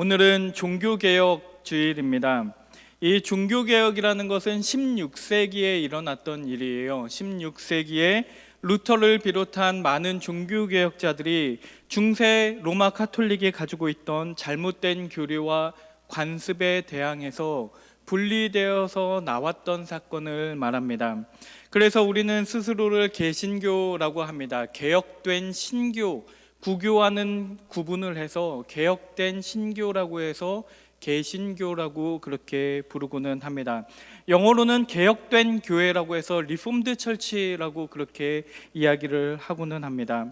오늘은 종교개혁 주일입니다. 이 종교개혁이라는 것은 16세기에 일어났던 일이에요. 16세기에 루터를 비롯한 많은 종교개혁자들이 중세 로마 카톨릭이 가지고 있던 잘못된 교리와 관습에 대항해서 분리되어서 나왔던 사건을 말합니다. 그래서 우리는 스스로를 개신교라고 합니다. 개혁된 신교, 구교와는 구분을 해서 개혁된 신교라고 해서 개신교라고 그렇게 부르고는 합니다. 영어로는 개혁된 교회라고 해서 리폼드 철치라고 그렇게 이야기를 하고는 합니다.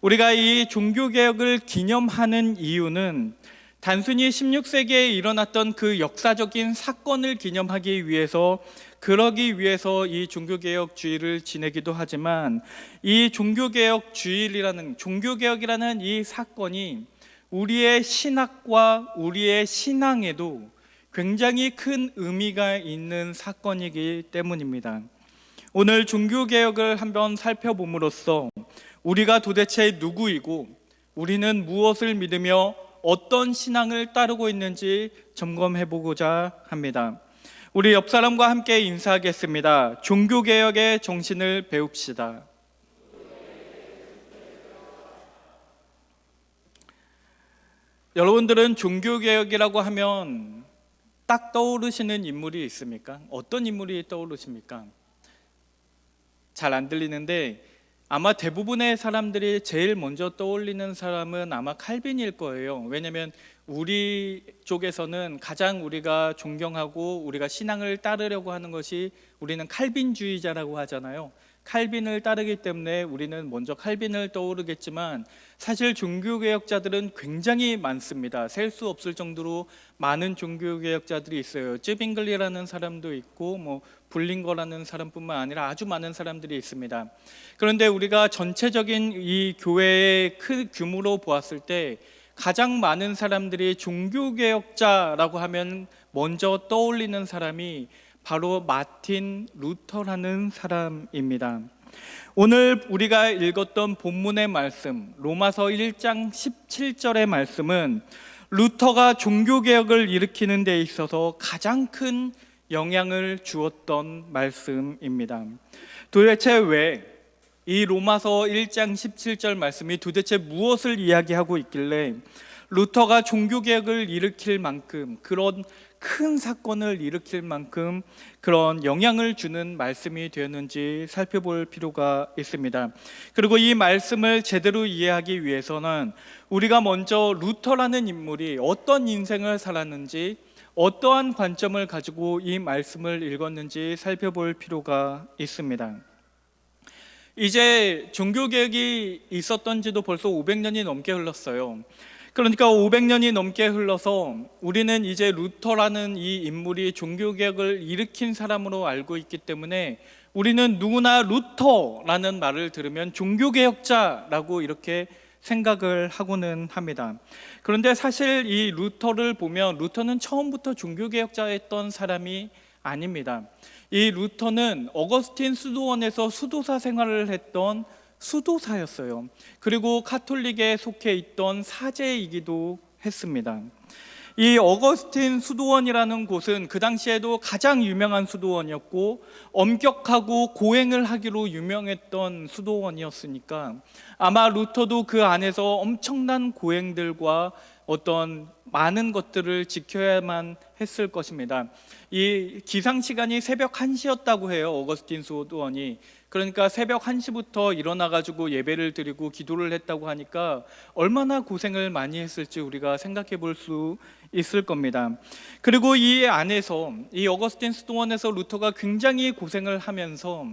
우리가 이 종교 개혁을 기념하는 이유는 단순히 16세기에 일어났던 그 역사적인 사건을 기념하기 위해서 그러기 위해서 이 종교개혁 주일을 지내기도 하지만 이 종교개혁 주일이라는 종교개혁이라는 이 사건이 우리의 신학과 우리의 신앙에도 굉장히 큰 의미가 있는 사건이기 때문입니다. 오늘 종교개혁을 한번 살펴봄으로써 우리가 도대체 누구이고 우리는 무엇을 믿으며 어떤 신앙을 따르고 있는지 점검해 보고자 합니다. 우리 옆 사람과 함께 인사하겠습니다. 종교 개혁의 정신을 배웁시다. 여러분들은 종교 개혁이라고 하면 딱 떠오르시는 인물이 있습니까? 어떤 인물이 떠오르십니까? 잘 안 들리는데 아마 대부분의 사람들이 제일 먼저 떠올리는 사람은 아마 칼빈일 거예요. 왜냐하면 우리 쪽에서는 가장 우리가 존경하고 우리가 신앙을 따르려고 하는 것이 우리는 칼빈주의자라고 하잖아요. 칼빈을 따르기 때문에 우리는 먼저 칼빈을 떠오르겠지만 사실 종교개혁자들은 굉장히 많습니다. 셀 수 없을 정도로 많은 종교개혁자들이 있어요. 쯔빙글리라는 사람도 있고 뭐 불링거라는 사람뿐만 아니라 아주 많은 사람들이 있습니다. 그런데 우리가 전체적인 이 교회의 큰 규모로 보았을 때 가장 많은 사람들이 종교개혁자라고 하면 먼저 떠올리는 사람이 바로 마틴 루터라는 사람입니다. 오늘 우리가 읽었던 본문의 말씀, 로마서 1장 17절의 말씀은 루터가 종교개혁을 일으키는 데 있어서 가장 큰 영향을 주었던 말씀입니다. 도대체 왜 이 로마서 1장 17절 말씀이 도대체 무엇을 이야기하고 있길래 루터가 종교개혁을 일으킬 만큼 그런 큰 사건을 일으킬 만큼 그런 영향을 주는 말씀이 되었는지 살펴볼 필요가 있습니다. 그리고 이 말씀을 제대로 이해하기 위해서는 우리가 먼저 루터라는 인물이 어떤 인생을 살았는지 어떠한 관점을 가지고 이 말씀을 읽었는지 살펴볼 필요가 있습니다. 이제 종교개혁이 있었던 지도 벌써 500년이 넘게 흘렀어요. 그러니까 500년이 넘게 흘러서 우리는 이제 루터라는 이 인물이 종교개혁을 일으킨 사람으로 알고 있기 때문에 우리는 누구나 루터라는 말을 들으면 종교개혁자라고 이렇게 생각을 하고는 합니다. 그런데 사실 이 루터를 보면 루터는 처음부터 종교개혁자였던 사람이 아닙니다. 이 루터는 어거스틴 수도원에서 수도사 생활을 했던 수도사였어요. 그리고 카톨릭에 속해 있던 사제이기도 했습니다. 이 어거스틴 수도원이라는 곳은 그 당시에도 가장 유명한 수도원이었고 엄격하고 고행을 하기로 유명했던 수도원이었으니까 아마 루터도 그 안에서 엄청난 고행들과 어떤 많은 것들을 지켜야만 했을 것입니다. 이 기상 시간이 새벽 1시였다고 해요. 어거스틴 수도원이. 그러니까 새벽 1시부터 일어나 가지고 예배를 드리고 기도를 했다고 하니까 얼마나 고생을 많이 했을지 우리가 생각해 볼 수 있을 겁니다. 그리고 이 안에서 이 어거스틴 수도원에서 루터가 굉장히 고생을 하면서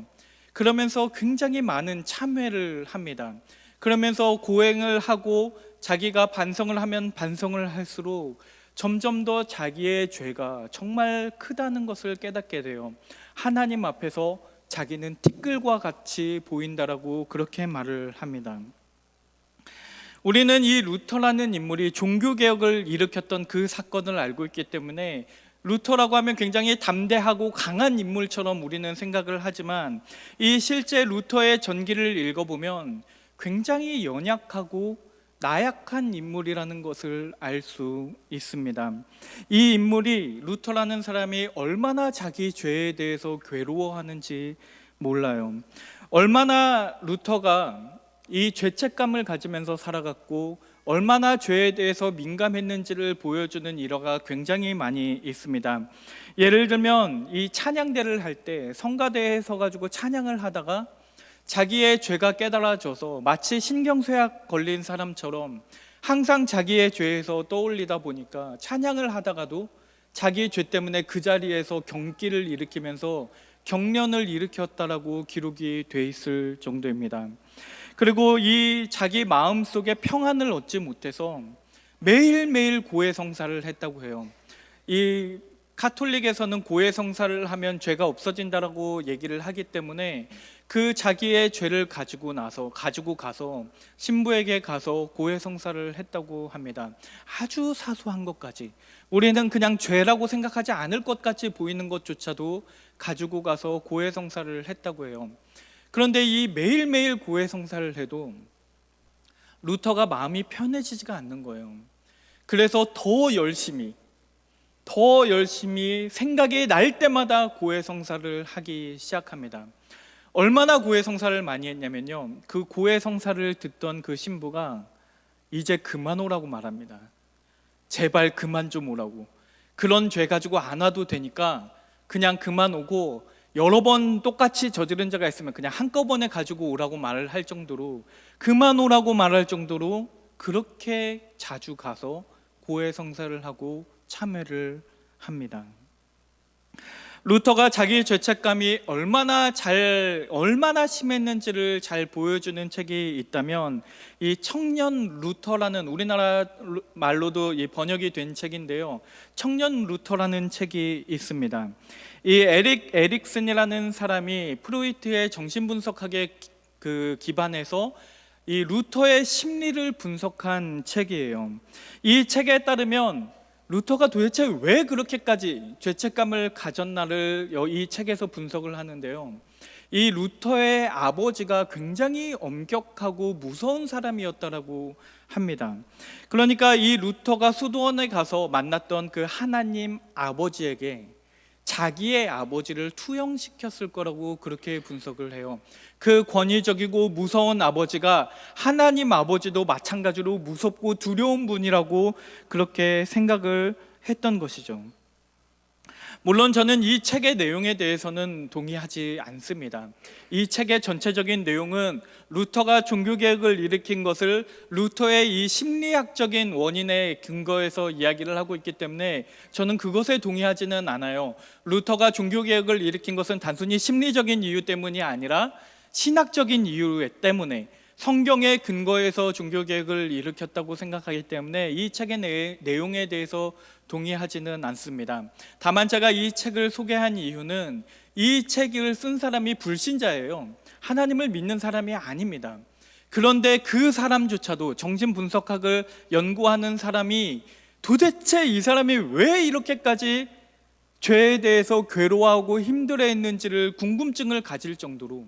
그러면서 굉장히 많은 참회를 합니다. 그러면서 고행을 하고 자기가 반성을 하면 반성을 할수록 점점 더 자기의 죄가 정말 크다는 것을 깨닫게 돼요. 하나님 앞에서 자기는 티끌과 같이 보인다라고 그렇게 말을 합니다. 우리는 이 루터라는 인물이 종교 개혁을 일으켰던 그 사건을 알고 있기 때문에 루터라고 하면 굉장히 담대하고 강한 인물처럼 우리는 생각을 하지만 이 실제 루터의 전기를 읽어보면 굉장히 연약하고 나약한 인물이라는 것을 알 수 있습니다. 이 인물이 루터라는 사람이 얼마나 자기 죄에 대해서 괴로워하는지 몰라요. 얼마나 루터가 이 죄책감을 가지면서 살아갔고 얼마나 죄에 대해서 민감했는지를 보여주는 일화가 굉장히 많이 있습니다. 예를 들면 이 찬양대를 할 때 성가대에 서 가지고 찬양을 하다가 자기의 죄가 깨달아져서 마치 신경쇠약 걸린 사람처럼 항상 자기의 죄에서 떠올리다 보니까 찬양을 하다가도 자기 죄 때문에 그 자리에서 경기를 일으키면서 경련을 일으켰다라고 기록이 돼 있을 정도입니다. 그리고 이 자기 마음 속에 평안을 얻지 못해서 매일매일 고해 성사를 했다고 해요. 이 카톨릭에서는 고해 성사를 하면 죄가 없어진다라고 얘기를 하기 때문에 그 자기의 죄를 가지고 나서 가지고 가서 신부에게 가서 고해 성사를 했다고 합니다. 아주 사소한 것까지 우리는 그냥 죄라고 생각하지 않을 것 같이 보이는 것조차도 가지고 가서 고해 성사를 했다고 해요. 그런데 이 매일매일 고해 성사를 해도 루터가 마음이 편해지지가 않는 거예요. 그래서 더 열심히 더 열심히 생각이 날 때마다 고해 성사를 하기 시작합니다. 얼마나 고해 성사를 많이 했냐면요. 그 고해 성사를 듣던 그 신부가 이제 그만 오라고 말합니다. 제발 그만 좀 오라고. 그런 죄 가지고 안 와도 되니까 그냥 그만 오고 여러 번 똑같이 저지른 자가 있으면 그냥 한꺼번에 가지고 오라고 말을 할 정도로 그만 오라고 말할 정도로 그렇게 자주 가서 고해 성사를 하고 참회를 합니다. 루터가 자기 죄책감이 얼마나 잘 얼마나 심했는지를 잘 보여주는 책이 있다면 이 청년 루터라는 우리나라 말로도 이 번역이 된 책인데요. 청년 루터라는 책이 있습니다. 이 에릭 에릭슨이라는 사람이 프로이트의 정신분석학에 그 기반해서 이 루터의 심리를 분석한 책이에요. 이 책에 따르면 루터가 도대체 왜 그렇게까지 죄책감을 가졌나를 이 책에서 분석을 하는데요. 이 루터의 아버지가 굉장히 엄격하고 무서운 사람이었다라고 합니다. 그러니까 이 루터가 수도원에 가서 만났던 그 하나님 아버지에게 자기의 아버지를 투영시켰을 거라고 그렇게 분석을 해요. 그 권위적이고 무서운 아버지가 하나님 아버지도 마찬가지로 무섭고 두려운 분이라고 그렇게 생각을 했던 것이죠. 물론 저는 이 책의 내용에 대해서는 동의하지 않습니다. 이 책의 전체적인 내용은 루터가 종교개혁을 일으킨 것을 루터의 이 심리학적인 원인에 근거해서 이야기를 하고 있기 때문에 저는 그것에 동의하지는 않아요. 루터가 종교개혁을 일으킨 것은 단순히 심리적인 이유 때문이 아니라 신학적인 이유 때문에 성경의 근거에서 종교개혁을 일으켰다고 생각하기 때문에 이 책의 내용에 대해서 동의하지는 않습니다. 다만 제가 이 책을 소개한 이유는 이 책을 쓴 사람이 불신자예요. 하나님을 믿는 사람이 아닙니다. 그런데 그 사람조차도 정신 분석학을 연구하는 사람이 도대체 이 사람이 왜 이렇게까지 죄에 대해서 괴로워하고 힘들어 했는지를 궁금증을 가질 정도로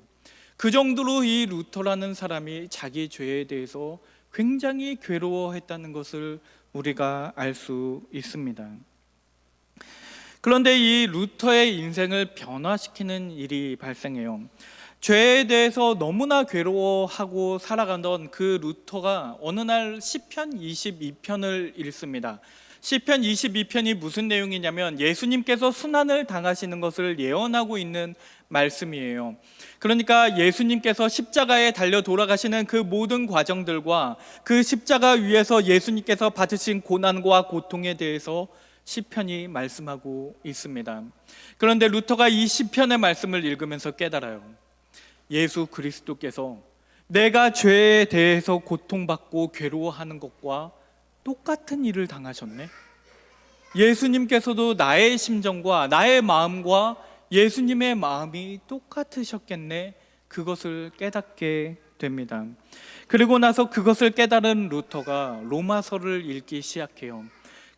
그 정도로 이 루터라는 사람이 자기 죄에 대해서 굉장히 괴로워했다는 것을 우리가 알 수 있습니다. 그런데 이 루터의 인생을 변화시키는 일이 발생해요. 죄에 대해서 너무나 괴로워하고 살아가던 그 루터가 어느 날 시편 22편을 읽습니다. 시편 22편이 무슨 내용이냐면 예수님께서 순환을 당하시는 것을 예언하고 있는 말씀이에요. 그러니까 예수님께서 십자가에 달려 돌아가시는 그 모든 과정들과 그 십자가 위에서 예수님께서 받으신 고난과 고통에 대해서 시편이 말씀하고 있습니다. 그런데 루터가 이 시편의 말씀을 읽으면서 깨달아요. 예수 그리스도께서 내가 죄에 대해서 고통받고 괴로워하는 것과 똑같은 일을 당하셨네. 예수님께서도 나의 심정과 나의 마음과 예수님의 마음이 똑같으셨겠네. 그것을 깨닫게 됩니다. 그리고 나서 그것을 깨달은 루터가 로마서를 읽기 시작해요.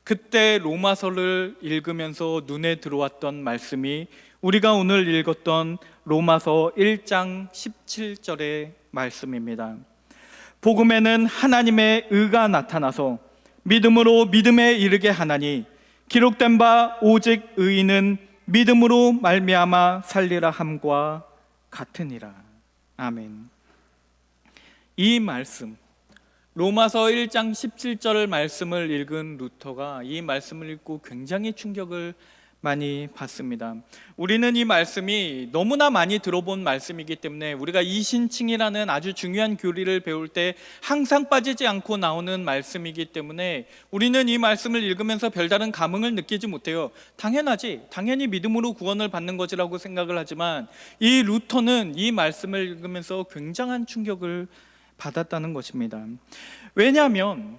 그때 로마서를 읽으면서 눈에 들어왔던 말씀이 우리가 오늘 읽었던 로마서 1장 17절의 말씀입니다. 복음에는 하나님의 의가 나타나서 믿음으로 믿음에 이르게 하나니 기록된 바 오직 의인은 믿음으로 말미암아 살리라 함과 같으니라. 아멘. 이 말씀 로마서 1장 17절 말씀을 읽은 루터가 이 말씀을 읽고 굉장히 충격을 많이 받습니다. 우리는 이 말씀이 너무나 많이 들어본 말씀이기 때문에 우리가 이신칭이라는 아주 중요한 교리를 배울 때 항상 빠지지 않고 나오는 말씀이기 때문에 우리는 이 말씀을 읽으면서 별다른 감흥을 느끼지 못해요. 당연하지. 당연히 믿음으로 구원을 받는 것이라고 생각을 하지만 이 루터는 이 말씀을 읽으면서 굉장한 충격을 받았다는 것입니다. 왜냐하면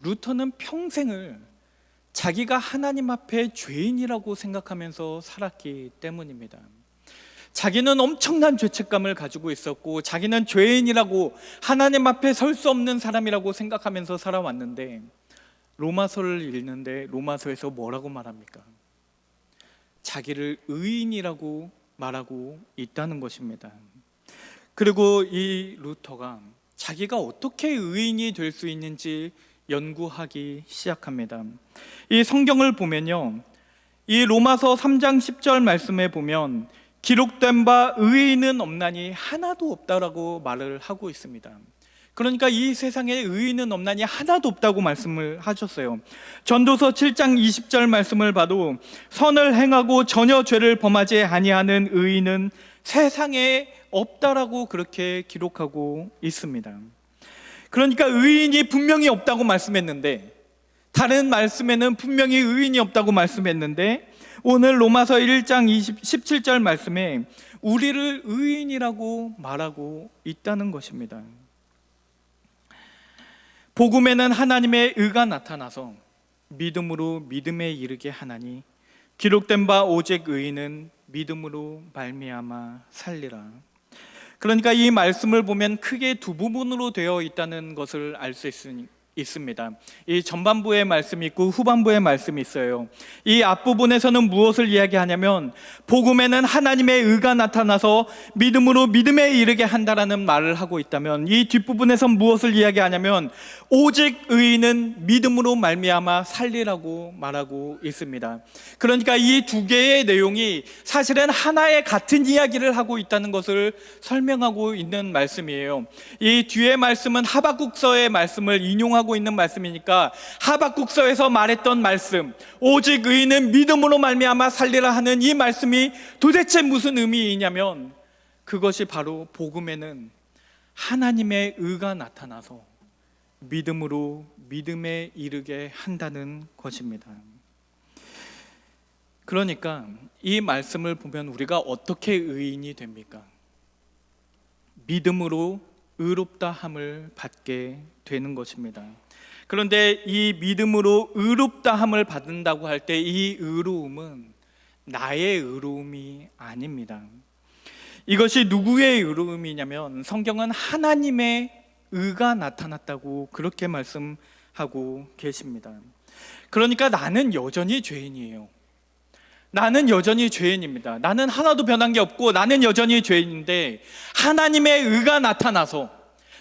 루터는 평생을 자기가 하나님 앞에 죄인이라고 생각하면서 살았기 때문입니다. 자기는 엄청난 죄책감을 가지고 있었고 자기는 죄인이라고 하나님 앞에 설 수 없는 사람이라고 생각하면서 살아왔는데 로마서를 읽는데 로마서에서 뭐라고 말합니까? 자기를 의인이라고 말하고 있다는 것입니다. 그리고 이 루터가 자기가 어떻게 의인이 될 수 있는지 연구하기 시작합니다. 이 성경을 보면요. 이 로마서 3장 10절 말씀에 보면 기록된 바 의인은 없나니 하나도 없다라고 말을 하고 있습니다. 그러니까 이 세상에 의인은 없나니 하나도 없다고 말씀을 하셨어요. 전도서 7장 20절 말씀을 봐도 선을 행하고 전혀 죄를 범하지 아니하는 의인은 세상에 없다라고 그렇게 기록하고 있습니다. 그러니까 의인이 분명히 없다고 말씀했는데 다른 말씀에는 분명히 의인이 없다고 말씀했는데 오늘 로마서 1장 20, 17절 말씀에 우리를 의인이라고 말하고 있다는 것입니다. 복음에는 하나님의 의가 나타나서 믿음으로 믿음에 이르게 하나니 기록된 바 오직 의인은 믿음으로 말미암아 살리라. 그러니까 이 말씀을 보면 크게 두 부분으로 되어 있다는 것을 알 수 있 습니다. 이 전반부의 말씀이 있고 후반부의 말씀이 있어요. 이 앞부분에서는 무엇을 이야기하냐면 복음에는 하나님의 의가 나타나서 믿음으로 믿음에 이르게 한다라는 말을 하고 있다면 이 뒷부분에서 무엇을 이야기하냐면 오직 의인은 믿음으로 말미암아 살리라고 말하고 있습니다. 그러니까 이 두 개의 내용이 사실은 하나의 같은 이야기를 하고 있다는 것을 설명하고 있는 말씀이에요. 이 뒤의 말씀은 하박국서의 말씀을 인용하고 하고 있는 말씀이니까 하박국서에서 말했던 말씀 오직 의인은 믿음으로 말미암아 살리라 하는 이 말씀이 도대체 무슨 의미이냐면 그것이 바로 복음에는 하나님의 의가 나타나서 믿음으로 믿음에 이르게 한다는 것입니다. 그러니까 이 말씀을 보면 우리가 어떻게 의인이 됩니까? 믿음으로 의롭다 함을 받게 되는 것입니다. 그런데 이 믿음으로 의롭다 함을 받는다고 할 때 이 의로움은 나의 의로움이 아닙니다. 이것이 누구의 의로움이냐면 성경은 하나님의 의가 나타났다고 그렇게 말씀하고 계십니다. 그러니까 나는 여전히 죄인이에요. 나는 여전히 죄인입니다. 나는 하나도 변한 게 없고 나는 여전히 죄인인데 하나님의 의가 나타나서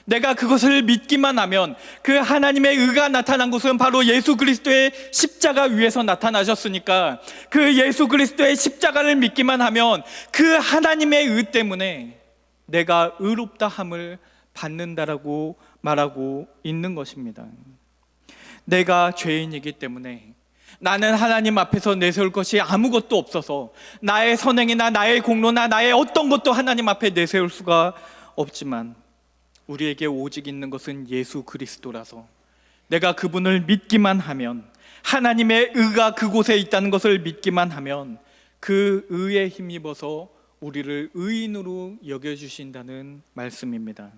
내가 그것을 믿기만 하면 그 하나님의 의가 나타난 것은 바로 예수 그리스도의 십자가 위에서 나타나셨으니까 그 예수 그리스도의 십자가를 믿기만 하면 그 하나님의 의 때문에 내가 의롭다 함을 받는다라고 말하고 있는 것입니다. 내가 죄인이기 때문에 나는 하나님 앞에서 내세울 것이 아무것도 없어서 나의 선행이나 나의 공로나 나의 어떤 것도 하나님 앞에 내세울 수가 없지만 우리에게 오직 있는 것은 예수 그리스도라서 내가 그분을 믿기만 하면 하나님의 의가 그곳에 있다는 것을 믿기만 하면 그 의에 힘입어서 우리를 의인으로 여겨주신다는 말씀입니다.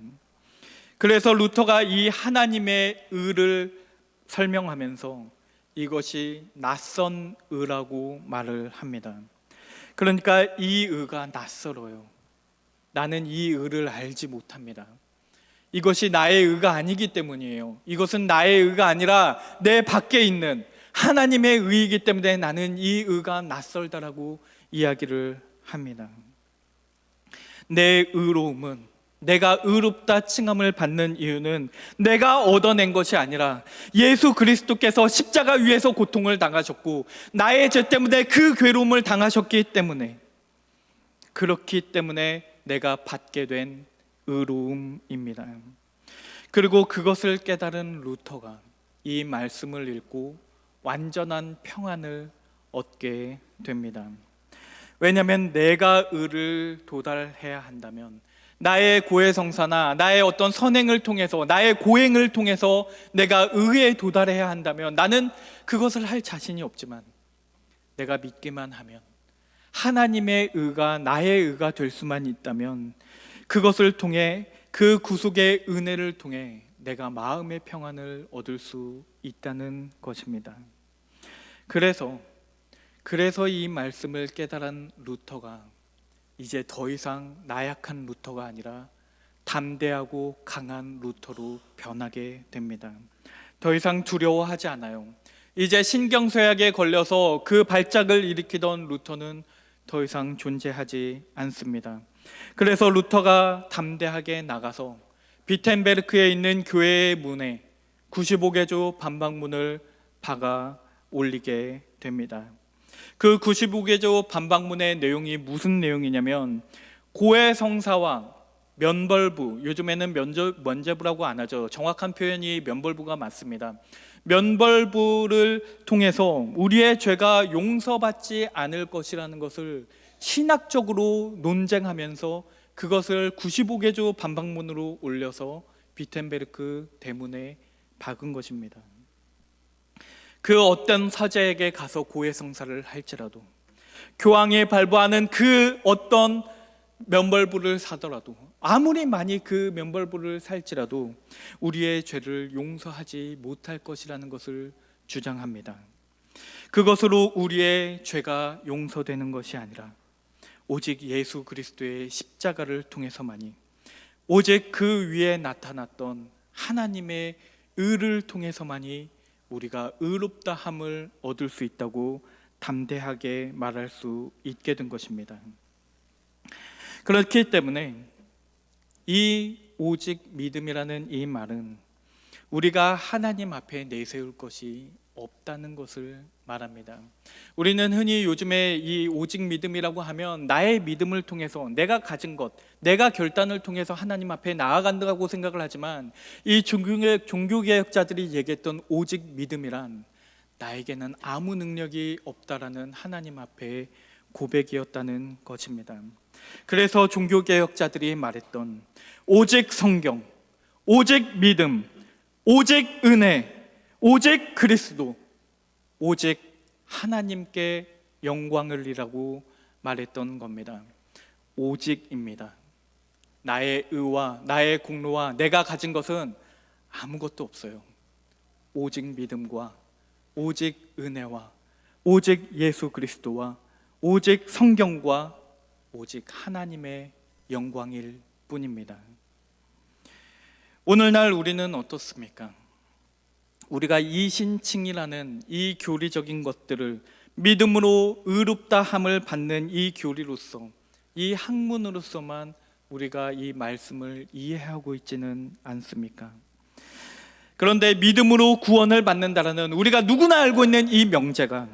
그래서 루터가 이 하나님의 의를 설명하면서 이것이 낯선 의라고 말을 합니다. 그러니까 이 의가 낯설어요. 나는 이 의를 알지 못합니다. 이것이 나의 의가 아니기 때문이에요. 이것은 나의 의가 아니라 내 밖에 있는 하나님의 의이기 때문에 나는 이 의가 낯설다라고 이야기를 합니다. 내 의로움은 내가 의롭다 칭함을 받는 이유는 내가 얻어낸 것이 아니라 예수 그리스도께서 십자가 위에서 고통을 당하셨고 나의 죄 때문에 그 괴로움을 당하셨기 때문에 그렇기 때문에 내가 받게 된 의로움입니다. 그리고 그것을 깨달은 루터가 이 말씀을 읽고 완전한 평안을 얻게 됩니다. 왜냐하면 내가 의를 도달해야 한다면 나의 고해성사나 나의 어떤 선행을 통해서 나의 고행을 통해서 내가 의에 도달해야 한다면 나는 그것을 할 자신이 없지만 내가 믿기만 하면 하나님의 의가 나의 의가 될 수만 있다면 그것을 통해 그 구속의 은혜를 통해 내가 마음의 평안을 얻을 수 있다는 것입니다. 그래서 그래서 이 말씀을 깨달은 루터가 이제 더 이상 나약한 루터가 아니라 담대하고 강한 루터로 변하게 됩니다. 더 이상 두려워하지 않아요. 이제 신경쇠약에 걸려서 그 발작을 일으키던 루터는 더 이상 존재하지 않습니다. 그래서 루터가 담대하게 나가서 비텐베르크에 있는 교회의 문에 95개조 반박문을 박아 올리게 됩니다. 그 95개조 반박문의 내용이 무슨 내용이냐면 고해 성사와 면벌부 요즘에는 면저, 면제부라고 안 하죠. 정확한 표현이 면벌부가 맞습니다. 면벌부를 통해서 우리의 죄가 용서받지 않을 것이라는 것을 신학적으로 논쟁하면서 그것을 95개조 반박문으로 올려서 비텐베르크 대문에 박은 것입니다. 그 어떤 사제에게 가서 고해성사를 할지라도 교황이 발부하는 그 어떤 면벌부를 사더라도 아무리 많이 그 면벌부를 살지라도 우리의 죄를 용서하지 못할 것이라는 것을 주장합니다. 그것으로 우리의 죄가 용서되는 것이 아니라 오직 예수 그리스도의 십자가를 통해서만이 오직 그 위에 나타났던 하나님의 의를 통해서만이 우리가 의롭다 함을 얻을 수 있다고 담대하게 말할 수 있게 된 것입니다. 그렇기 때문에 이 오직 믿음이라는 이 말은 우리가 하나님 앞에 내세울 것이 없다는 것을 말합니다. 우리는 흔히 요즘에 이 오직 믿음이라고 하면 나의 믿음을 통해서 내가 가진 것, 내가 결단을 통해서 하나님 앞에 나아간다고 생각을 하지만 이 종교개혁, 종교개혁자들이 얘기했던 오직 믿음이란 나에게는 아무 능력이 없다라는 하나님 앞에 고백이었다는 것입니다. 그래서 종교개혁자들이 말했던 오직 성경, 오직 믿음, 오직 은혜, 오직 그리스도, 오직 하나님께 영광을이라고 말했던 겁니다. 오직입니다. 나의 의와 나의 공로와 내가 가진 것은 아무것도 없어요. 오직 믿음과 오직 은혜와 오직 예수 그리스도와 오직 성경과 오직 하나님의 영광일 뿐입니다. 오늘날 우리는 어떻습니까? 우리가 이 신칭이라는 이 교리적인 것들을 믿음으로 의롭다 함을 받는 이 교리로서 이 학문으로서만 우리가 이 말씀을 이해하고 있지는 않습니까? 그런데 믿음으로 구원을 받는다라는 우리가 누구나 알고 있는 이 명제가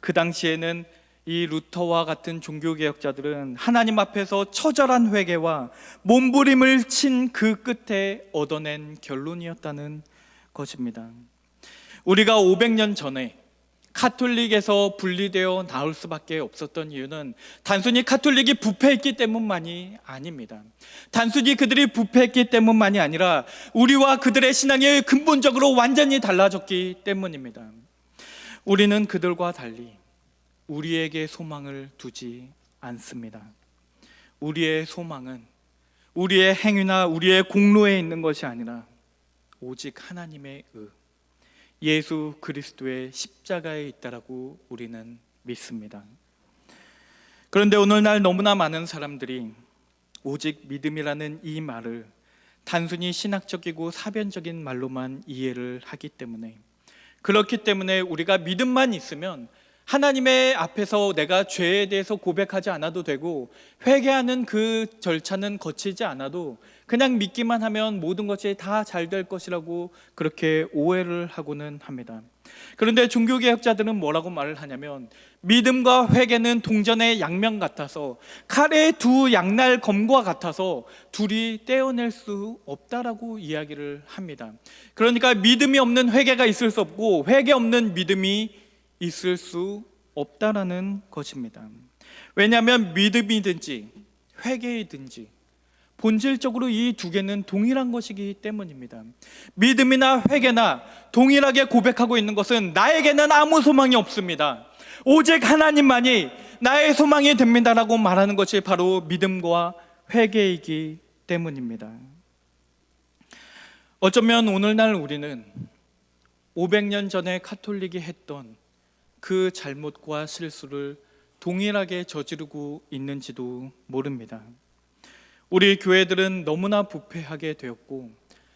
그 당시에는 이 루터와 같은 종교개혁자들은 하나님 앞에서 처절한 회개와 몸부림을 친 그 끝에 얻어낸 결론이었다는 것입니다. 우리가 500년 전에 카톨릭에서 분리되어 나올 수밖에 없었던 이유는 단순히 카톨릭이 부패했기 때문만이 아닙니다. 단순히 그들이 부패했기 때문만이 아니라 우리와 그들의 신앙이 근본적으로 완전히 달라졌기 때문입니다. 우리는 그들과 달리 우리에게 소망을 두지 않습니다. 우리의 소망은 우리의 행위나 우리의 공로에 있는 것이 아니라 오직 하나님의 의, 예수 그리스도의 십자가에 있다라고 우리는 믿습니다. 그런데 오늘날 너무나 많은 사람들이 오직 믿음이라는 이 말을 단순히 신학적이고 사변적인 말로만 이해를 하기 때문에 그렇기 때문에 우리가 믿음만 있으면 하나님의 앞에서 내가 죄에 대해서 고백하지 않아도 되고 회개하는 그 절차는 거치지 않아도 그냥 믿기만 하면 모든 것이 다 잘 될 것이라고 그렇게 오해를 하고는 합니다. 그런데 종교개혁자들은 뭐라고 말을 하냐면 믿음과 회개는 동전의 양면 같아서 칼의 두 양날 검과 같아서 둘이 떼어낼 수 없다라고 이야기를 합니다. 그러니까 믿음이 없는 회개가 있을 수 없고 회개 없는 믿음이 있을 수 없다라는 것입니다. 왜냐하면 믿음이든지 회개이든지 본질적으로 이 두 개는 동일한 것이기 때문입니다. 믿음이나 회개나 동일하게 고백하고 있는 것은 나에게는 아무 소망이 없습니다. 오직 하나님만이 나의 소망이 됩니다라고 말하는 것이 바로 믿음과 회개이기 때문입니다. 어쩌면 오늘날 우리는 500년 전에 카톨릭이 했던 그 잘못과 실수를 동일하게 저지르고 있는지도 모릅니다. 우리 교회들은 너무나 부패하게 되었고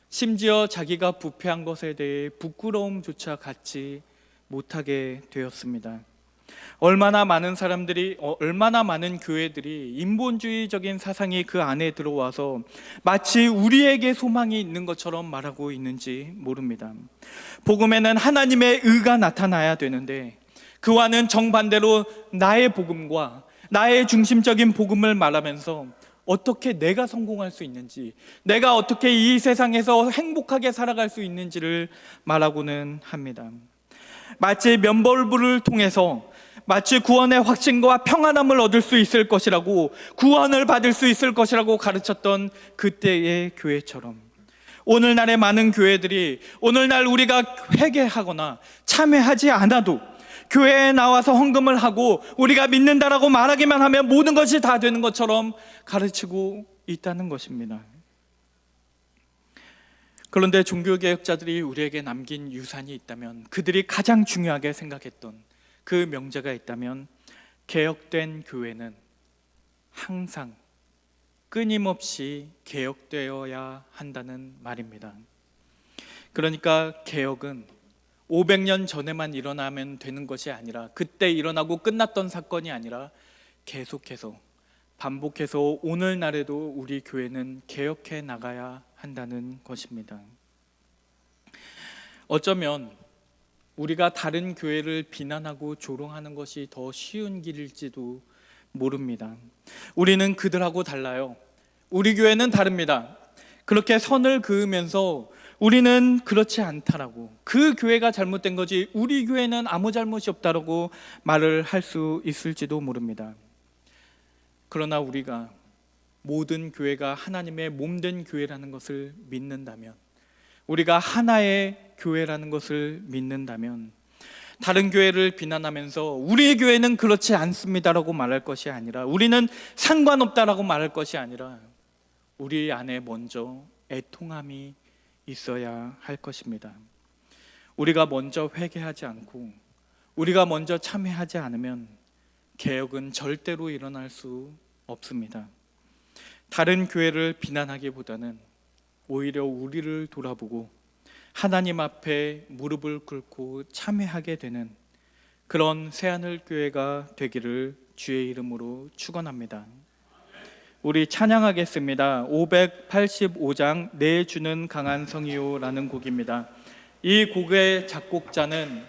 심지어 자기가 부패한 것에 대해 부끄러움조차 갖지 못하게 되었습니다. 얼마나 많은 사람들이 어, 얼마나 많은 교회들이 인본주의적인 사상이 그 안에 들어와서 마치 우리에게 소망이 있는 것처럼 말하고 있는지 모릅니다. 복음에는 하나님의 의가 나타나야 되는데 그와는 정반대로 나의 복음과 나의 중심적인 복음을 말하면서 어떻게 내가 성공할 수 있는지, 내가 어떻게 이 세상에서 행복하게 살아갈 수 있는지를 말하고는 합니다. 마치 면벌부를 통해서 마치 구원의 확신과 평안함을 얻을 수 있을 것이라고 구원을 받을 수 있을 것이라고 가르쳤던 그때의 교회처럼 오늘날의 많은 교회들이 오늘날 우리가 회개하거나 참회하지 않아도 교회에 나와서 헌금을 하고 우리가 믿는다라고 말하기만 하면 모든 것이 다 되는 것처럼 가르치고 있다는 것입니다. 그런데 종교개혁자들이 우리에게 남긴 유산이 있다면 그들이 가장 중요하게 생각했던 그 명제가 있다면 개혁된 교회는 항상 끊임없이 개혁되어야 한다는 말입니다. 그러니까 개혁은 500년 전에만 일어나면 되는 것이 아니라 그때 일어나고 끝났던 사건이 아니라 계속해서 반복해서 오늘날에도 우리 교회는 개혁해 나가야 한다는 것입니다. 어쩌면 우리가 다른 교회를 비난하고 조롱하는 것이 더 쉬운 길일지도 모릅니다. 우리는 그들하고 달라요. 우리 교회는 다릅니다. 그렇게 선을 그으면서 우리는 그렇지 않다라고 그 교회가 잘못된 거지 우리 교회는 아무 잘못이 없다라고 말을 할 수 있을지도 모릅니다. 그러나 우리가 모든 교회가 하나님의 몸된 교회라는 것을 믿는다면 우리가 하나의 교회라는 것을 믿는다면 다른 교회를 비난하면서 우리의 교회는 그렇지 않습니다라고 말할 것이 아니라 우리는 상관없다라고 말할 것이 아니라 우리 안에 먼저 애통함이 있어야 할 것입니다. 우리가 먼저 회개하지 않고 우리가 먼저 참회하지 않으면 개혁은 절대로 일어날 수 없습니다. 다른 교회를 비난하기보다는 오히려 우리를 돌아보고 하나님 앞에 무릎을 꿇고 참회하게 되는 그런 새하늘 교회가 되기를 주의 이름으로 축원합니다. 우리 찬양하겠습니다. 585장 내 주는 강한 성이요라는 곡입니다. 이 곡의 작곡자는